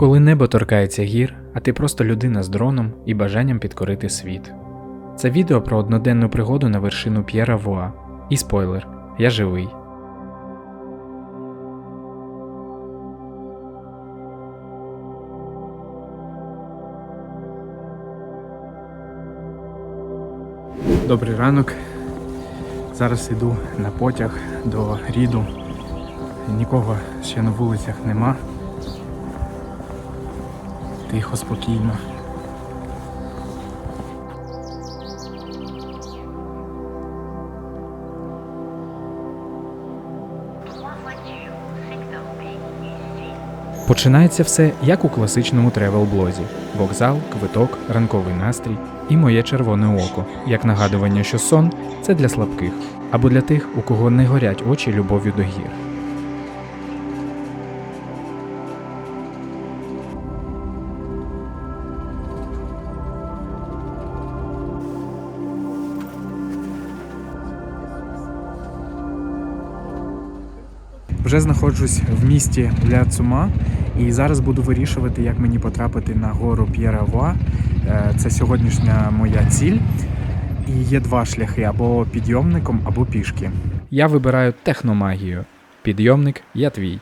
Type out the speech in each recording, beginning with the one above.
Коли небо торкається гір, а ти просто людина з дроном і бажанням підкорити світ. Це відео про одноденну пригоду на вершину П'єра Воа. І спойлер, я живий. Добрий ранок. Зараз йду на потяг до Ріду. Нікого ще на вулицях нема. Тихо, спокійно. Починається все як у класичному тревел-блозі: вокзал, квиток, ранковий настрій і моє червоне око, як нагадування, що сон це для слабких або для тих, у кого не горять очі любов'ю до гір. Вже знаходжусь в місті Ля Цума і зараз буду вирішувати, як мені потрапити на гору П'єра Вуа. Е, Це сьогоднішня моя ціль. І є два шляхи: або підйомником, або пішки. Я вибираю техномагію. Підйомник я твій.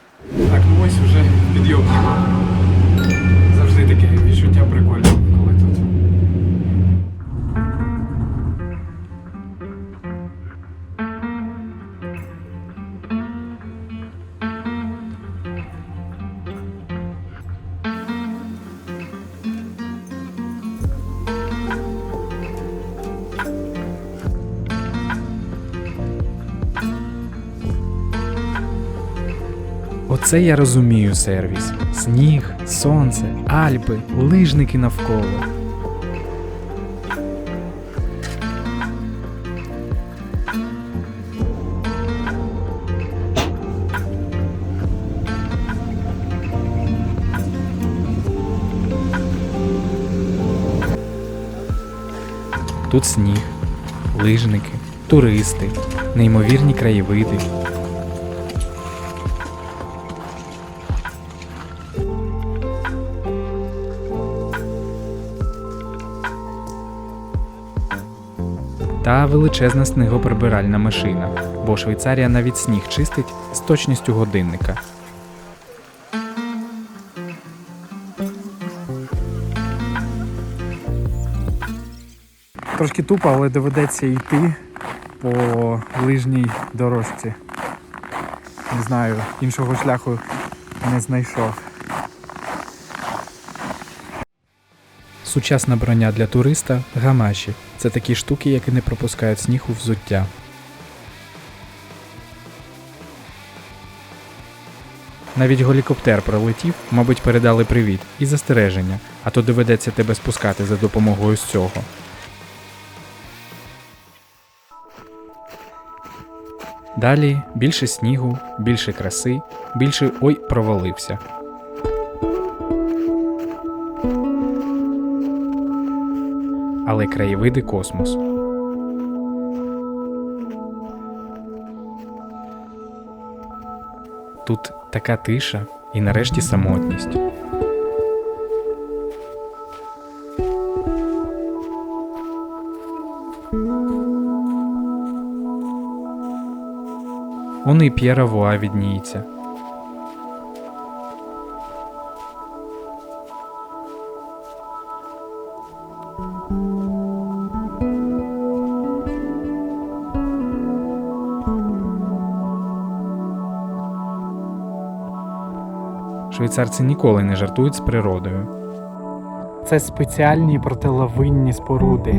Так, ну ось уже підйомник. Оце я розумію сервіс. Сніг, сонце, Альпи, лижники навколо. Тут сніг, лижники, туристи, неймовірні краєвиди. Та величезна снегоприбиральна машина, бо Швейцарія навіть сніг чистить з точністю годинника. Трошки тупо, але доведеться йти по лижній дорожці. Не знаю, іншого шляху не знайшов. Сучасна броня для туриста гамаші. Це такі штуки, які не пропускають сніг у взуття. Навіть гелікоптер пролетів, мабуть, передали привіт і застереження, а то доведеться тебе спускати за допомогою з цього. Далі більше снігу, більше краси, більше ой провалився. Але краєвиди космос. Тут така тиша і нарешті самотність. Он і П'єра Вуа відніється. Швейцарці ніколи не жартують з природою. Це спеціальні протилавинні споруди.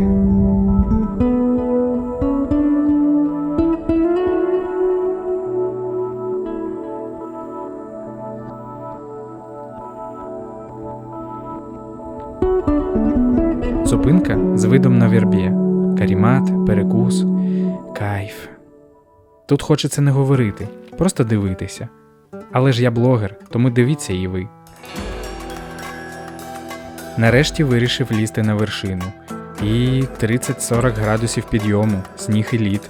Зупинка з видом на вербє. Карімат, перекус, кайф. Тут хочеться не говорити, просто дивитися. Але ж я блогер, тому дивіться і ви. Нарешті вирішив лізти на вершину. І 30-40 градусів підйому, сніг і лід.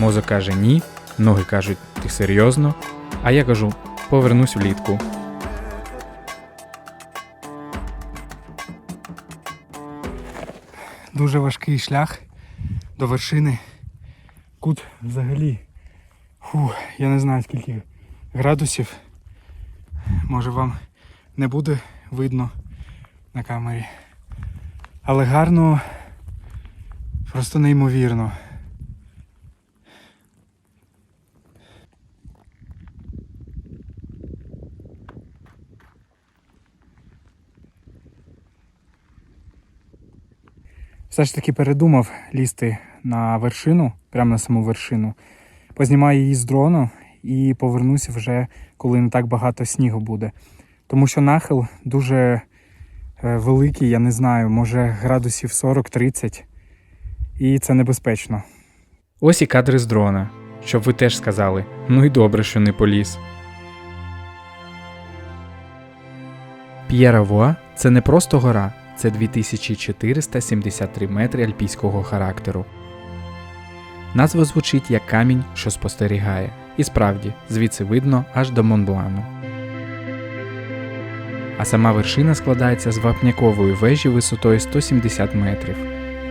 Мозок каже ні, ноги кажуть ти серйозно. А я кажу повернусь влітку. Дуже важкий шлях до вершини. Кут взагалі. Фу, я не знаю скільки градусів. Може вам не буде видно на камері. Але гарно, просто неймовірно. Все ж таки передумав лізти на вершину, прямо на саму вершину. Познімаю її з дрону і повернуся вже, коли не так багато снігу буде. Тому що нахил дуже е, великий, я не знаю, може градусів 40-30. І це небезпечно. Ось і кадри з дрона, щоб ви теж сказали: ну і добре, що не поліз. П'єра Вуа це не просто гора, це 2473 метри альпійського характеру. Назва звучить як камінь, що спостерігає, і справді, звідси видно аж до Монблану. А сама вершина складається з вапнякової вежі висотою 170 метрів.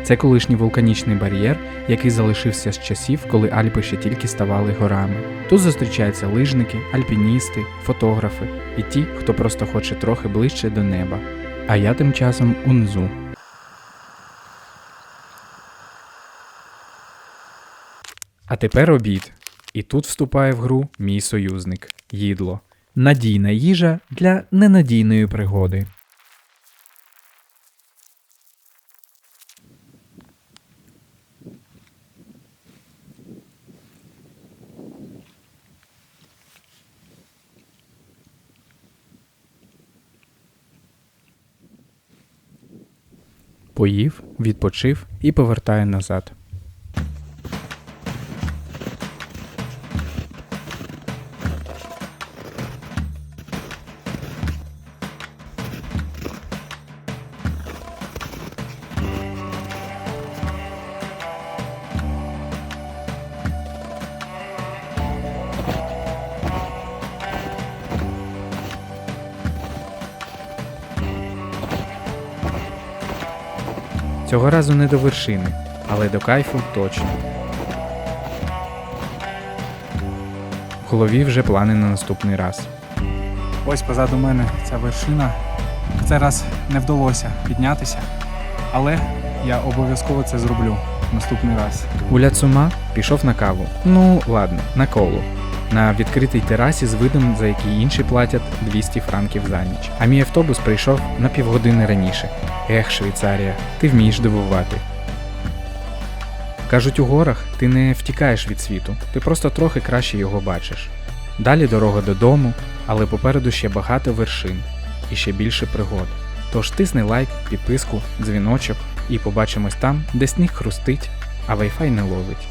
Це колишній вулканічний бар'єр, який залишився з часів, коли Альпи ще тільки ставали горами. Тут зустрічаються лижники, альпіністи, фотографи і ті, хто просто хоче трохи ближче до неба. А я тим часом унизу. А тепер обід. І тут вступає в гру мій союзник їдло. Надійна їжа для ненадійної пригоди. Поїв, відпочив і повертаю назад. Цього разу не до вершини, але до кайфу точно. В голові вже плани на наступний раз. Ось позаду мене ця вершина. В цей раз не вдалося піднятися, але я обов'язково це зроблю наступний раз. У Ляцума пішов на каву. Ну, ладно, на колу. На відкритій терасі з видом, за який інші платять 200 франків за ніч. А мій автобус прийшов на півгодини раніше. Ех, Швейцарія, ти вмієш дивувати. Кажуть, у горах ти не втікаєш від світу, ти просто трохи краще його бачиш. Далі дорога додому, але попереду ще багато вершин і ще більше пригод. Тож тисни лайк, підписку, дзвіночок і побачимось там, де сніг хрустить, а вайфай не ловить.